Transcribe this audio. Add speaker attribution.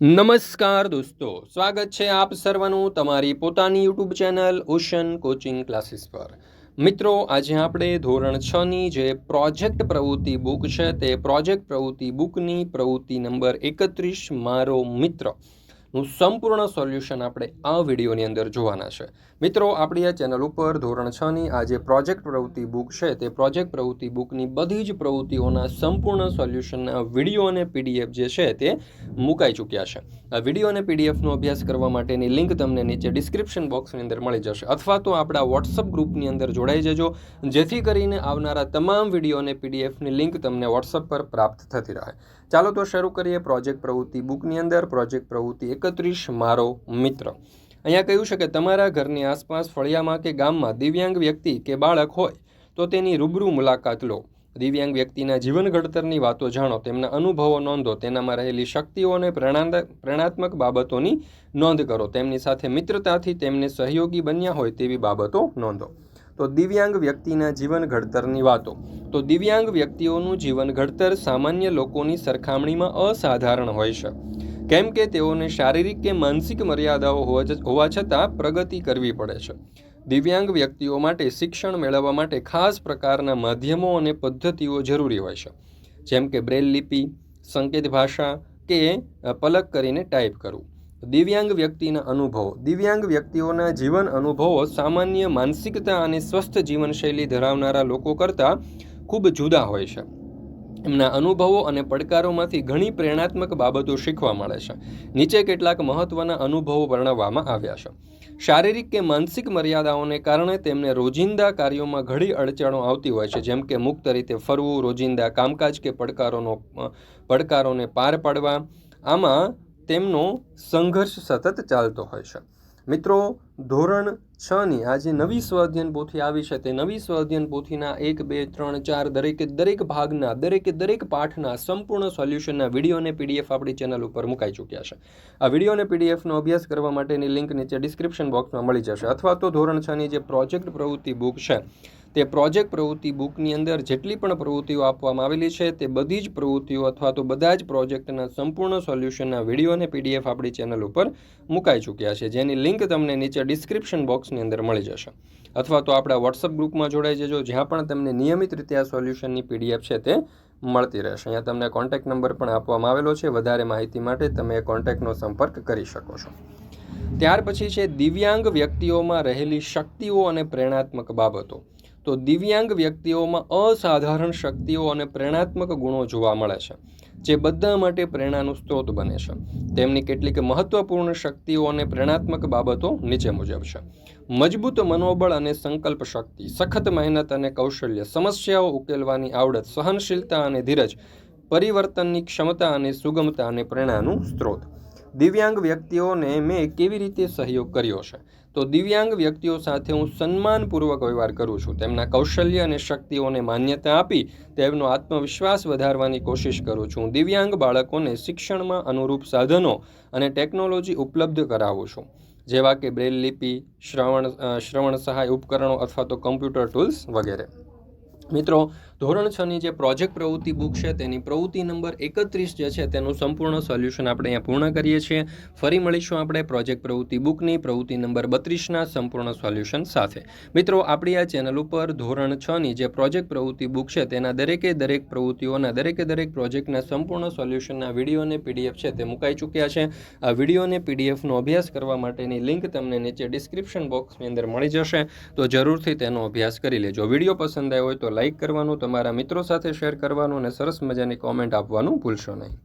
Speaker 1: નમસ્કાર દોસ્તો, સ્વાગત છે આપ સર્વનું તમારી પોતાની YouTube channel Ocean Coaching Classes પર. મિત્રો, આજે આપણે ધોરણ છ ની જે પ્રોજેક્ટ પ્રવૃત્તિ બુક છે તે પ્રોજેક્ટ પ્રવૃત્તિ બુકની પ્રવૃત્તિ નંબર એકત્રીસ, મારો મિત્ર. નું સંપૂર્ણ સોલ્યુશન આપણે આ વિડીયોની અંદર જોવાના છે. મિત્રો, આપણી આ ચેનલ ઉપર ધોરણ છ ની આ જે પ્રોજેક્ટ પ્રવૃત્તિ બુક છે, તે પ્રોજેક્ટ પ્રવૃત્તિ બુકની બધી જ પ્રવૃત્તિઓના સંપૂર્ણ સોલ્યુશનના વીડિયો અને પીડીએફ જે છે, તે મુકાઈ ચૂક્યા છે. આ વીડિયો અને પીડીએફનો અભ્યાસ કરવા માટેની લિંક તમને નીચે ડિસ્ક્રિપ્શન બોક્સની અંદર મળી જશે. અથવા તો આપણા વોટ્સઅપ ગ્રુપની અંદર જોડાઈ જજો, જેથી કરીને આવનારા તમામ વીડિયો અને પીડીએફની લિંક તમને વોટ્સઅપ પર પ્રાપ્ત થતી રહે. ચાલો તો શરૂ કરીએ પ્રોજેક્ટ પ્રવૃત્તિ બુકની અંદર. પ્રોજેક્ટ પ્રવૃત્તિ એકત્રીસ, મારો મિત્ર. અહીંયા કહ્યું છે કે તમારા ઘરની આસપાસ ફળિયામાં કે ગામમાં દિવ્યાંગ વ્યક્તિ કે બાળક હોય, તો તેની રૂબરૂ મુલાકાત લો. દિવ્યાંગ વ્યક્તિના જીવન ઘડતરની વાતો જાણો, તેમના અનુભવો નોંધો, તેનામાં રહેલી શક્તિઓ અને પ્રેરણાત્મક બાબતોની નોંધ કરો. તેમની સાથે મિત્રતાથી તેમને સહયોગી બન્યા હોય તેવી બાબતો નોંધો. તો દિવ્યાંગ વ્યક્તિના જીવન ઘડતરની વાતો. તો દિવ્યાંગ વ્યક્તિઓનું જીવન ઘડતર સામાન્ય લોકોની સરખામણીમાં અસાધારણ હોય છે. કેમ કે તેઓને શારીરિક કે માનસિક મર્યાદાઓ હોવા છતાં પ્રગતિ કરવી પડે છે. દિવ્યાંગ વ્યક્તિઓ માટે શિક્ષણ મેળવવા માટે ખાસ પ્રકારના માધ્યમો અને પદ્ધતિઓ જરૂરી હોય છે. જેમ કે બ્રેલ લિપિ, સંકેત ભાષા કે પલક કરીને ટાઈપ કરવું. દિવ્યાંગ વ્યક્તિના અનુભવો. દિવ્યાંગ વ્યક્તિઓના જીવન અનુભવો સામાન્ય માનસિકતા અને સ્વસ્થ જીવનશૈલી ધરાવનારા લોકો કરતાં ખૂબ જુદા હોય છે. એમના અનુભવો અને પડકારોમાંથી ઘણી પ્રેરણાત્મક બાબતો શીખવા મળે છે. નીચે કેટલાક મહત્ત્વના અનુભવો વર્ણવવામાં આવ્યા છે. શારીરિક કે માનસિક મર્યાદાઓને કારણે તેમને રોજિંદા કાર્યોમાં ઘણી અડચણો આવતી હોય છે, જેમ કે મુક્ત રીતે ફરવું, રોજિંદા કામકાજ કે પડકારોનો પડકારોને પાર પાડવા. આમાં તેમનો સંઘર્ષ સતત ચાલતો હોય છે. મિત્રો ધોરણ છની આ જે નવી સ્વાધ્યન પોથી આવી છે તે નવી સ્વાધ્યન પોથીના એક, બે, ત્રણ, ચાર દરેકે, દરેક ભાગના, દરેકે, દરેક પાઠના સંપૂર્ણ સોલ્યુશનના વીડિયો અને પીડીએફ આપણી ચેનલ ઉપર મુકાઈ ચૂક્યા છે. આ વીડિયો અને પીડીએફનો અભ્યાસ કરવા માટેની લિંક નીચે ડિસ્ક્રિપ્શન બોક્સમાં મળી જશે. અથવા તો ધોરણ છની જે પ્રોજેક્ટ પ્રવૃત્તિ બુક છે, તે પ્રોજેક્ટ પ્રવૃત્તિ બુકની અંદર જેટલી પણ પ્રવૃત્તિઓ આપવામાં આવેલી છે, તે બધી જ પ્રવૃત્તિઓ અથવા તો બધા જ પ્રોજેક્ટના સંપૂર્ણ સોલ્યુશનના વીડિયો અને પીડીએફ આપણી ચેનલ ઉપર મુકાઈ ચૂક્યા છે. જેની લિંક તમને નીચે ડિસ્ક્રિપ્શન બોક્સની અંદર મળી જશે. અથવા તો આપણા વોટ્સઅપ ગ્રુપમાં જોડાઈ જજો, જ્યાં પણ તમને નિયમિત રીતે આ સોલ્યુશનની પીડીએફ છે તે મળતી રહેશે. અહીંયા તમને કોન્ટેક્ટ નંબર પણ આપવામાં આવેલો છે. વધારે માહિતી માટે તમે કોન્ટેક્ટનો સંપર્ક કરી શકો છો. ત્યાર પછી છે દિવ્યાંગ વ્યક્તિઓમાં રહેલી શક્તિઓ અને પ્રેરણાત્મક બાબતો. તો દિવ્યાંગ વ્યક્તિઓમાં અસાધારણ શક્તિઓ અને પ્રેરણાત્મક ગુણો જોવા મળે છે, જે બધા માટે પ્રેરણાનું સ્ત્રોત બને છે. તેમની કેટલીક મહત્વપૂર્ણ શક્તિઓ અને પ્રેરણાત્મક બાબતો નીચે મુજબ છે. મજબૂત મનોબળ અને સંકલ્પ શક્તિ, સખત મહેનત અને કૌશલ્ય, સમસ્યાઓ ઉકેલવાની આવડત, સહનશીલતા અને ધીરજ, પરિવર્તનની ક્ષમતા અને સુગમતા અને પ્રેરણાનું સ્ત્રોત. દિવ્યાંગ વ્યક્તિઓને મેં કેવી રીતે સહયોગ કર્યો છે? તો દિવ્યાંગ વ્યક્તિઓ સાથે હું સન્માનપૂર્વક વ્યવહાર કરું છું. તેમના કૌશલ્ય અને શક્તિઓને માન્યતા આપી તેમનો આત્મવિશ્વાસ વધારવાની કોશિશ કરું છું. દિવ્યાંગ બાળકોને શિક્ષણમાં અનુરૂપ સાધનો અને ટેકનોલોજી ઉપલબ્ધ કરાવું છું. જેવા કે બ્રેલ લિપિ, શ્રવણ શ્રવણ સહાય ઉપકરણો અથવા તો કમ્પ્યુટર ટૂલ્સ વગેરે. મિત્રો ધોરણ છની જે પ્રોજેક્ટ પ્રવૃત્તિ બુક છે, તેની પ્રવૃત્તિ નંબર એકત્રીસ જે છે, તેનું સંપૂર્ણ સોલ્યુશન આપણે અહીંયા પૂર્ણ કરીએ છીએ. ફરી મળીશું આપણે પ્રોજેક્ટ પ્રવૃત્તિ બુકની પ્રવૃત્તિ નંબર બત્રીસના સંપૂર્ણ સોલ્યુશન સાથે. મિત્રો, આપણી આ ચેનલ ઉપર ધોરણ છની જે પ્રોજેક્ટ પ્રવૃત્તિ બુક છે, તેના દરેકે દરેક પ્રવૃત્તિઓના, દરેકે દરેક પ્રોજેક્ટના સંપૂર્ણ સોલ્યુશનના વીડિયો અને પીડીએફ છે, તે મુકાઈ ચૂક્યા છે. આ વીડિયો અને પીડીએફનો અભ્યાસ કરવા માટેની લિંક તમને નીચે ડિસ્ક્રિપ્શન બોક્સની અંદર મળી જશે. તો જરૂરથી તેનો અભ્યાસ કરી લેજો. વીડિયો પસંદ આવ્યો હોય તો લાઇક કરવાનું તમારા મિત્રો સાથે શેર કરવાનું અને સરસ મજાની કોમેન્ટ આપવાનું ભૂલશો નહીં.